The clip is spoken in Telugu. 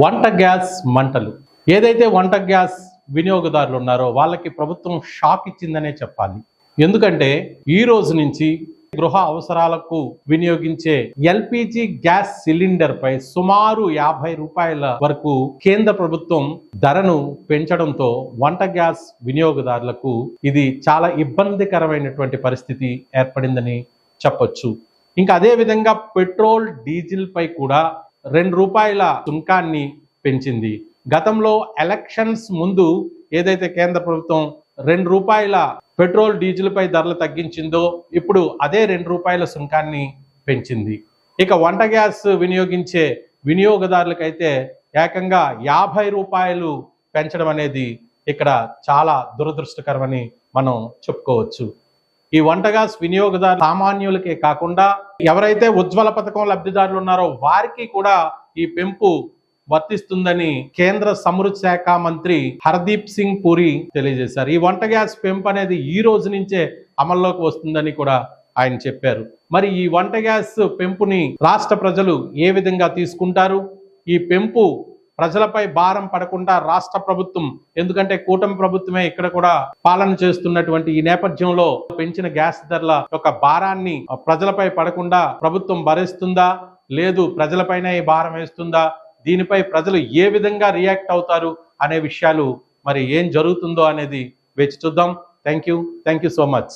వంట గ్యాస్ మంటలు. ఏదైతే వంట గ్యాస్ వినియోగదారులు ఉన్నారో వాళ్ళకి ప్రభుత్వం షాక్ ఇచ్చిందనే చెప్పాలి. ఎందుకంటే ఈ రోజు నుంచి గృహ అవసరాలకు వినియోగించే ఎల్పిజి గ్యాస్ సిలిండర్ పై సుమారు యాభై రూపాయల వరకు కేంద్ర ప్రభుత్వం ధరను పెంచడంతో వంట గ్యాస్ వినియోగదారులకు ఇది చాలా ఇబ్బందికరమైనటువంటి పరిస్థితి ఏర్పడిందని చెప్పొచ్చు. ఇంకా అదే విధంగా పెట్రోల్ డీజిల్ పై కూడా రెండు రూపాయల సుంకాన్ని పెంచింది. గతంలో ఎలక్షన్స్ ముందు ఏదైతే కేంద్ర ప్రభుత్వం రెండు రూపాయల పెట్రోల్ డీజిల్పై ధరలు తగ్గించిందో ఇప్పుడు అదే రెండు రూపాయల సుంకాన్ని పెంచింది. ఇక వంట గ్యాస్ వినియోగించే వినియోగదారులకైతే ఏకంగా యాభై రూపాయలు పెంచడం అనేది ఇక్కడ చాలా దురదృష్టకరమని మనం చెప్పుకోవచ్చు. ఈ వంట గ్యాస్ వినియోగదారు సామాన్యులకే కాకుండా ఎవరైతే ఉజ్వల పథకం లబ్ధిదారులు ఉన్నారో వారికి కూడా ఈ పెంపు వర్తిస్తుందని కేంద్ర సమృద్ధి శాఖ మంత్రి హర్దీప్ సింగ్ పూరి తెలియజేశారు. ఈ వంట గ్యాస్ పెంపు అనేది ఈ రోజు నుంచే అమల్లోకి వస్తుందని కూడా ఆయన చెప్పారు. మరి ఈ వంట గ్యాస్ పెంపుని రాష్ట్ర ప్రజలు ఏ విధంగా తీసుకుంటారు? ఈ పెంపు ప్రజలపై భారం పడకుండా రాష్ట్ర ప్రభుత్వం ఎందుకంటే కూటమి ప్రభుత్వమే ఇక్కడ కూడా పాలన చేస్తున్నటువంటి ఈ నేపథ్యంలో పెంచిన గ్యాస్ ధరల యొక్క భారాన్ని ప్రజలపై పడకుండా ప్రభుత్వం భరిస్తుందా? లేదు ప్రజలపైన ఈ భారం వేస్తుందా? దీనిపై ప్రజలు ఏ విధంగా రియాక్ట్ అవుతారు అనే విషయాలు మరి ఏం జరుగుతుందో అనేది వేచి చూద్దాం. Thank you thank you so much.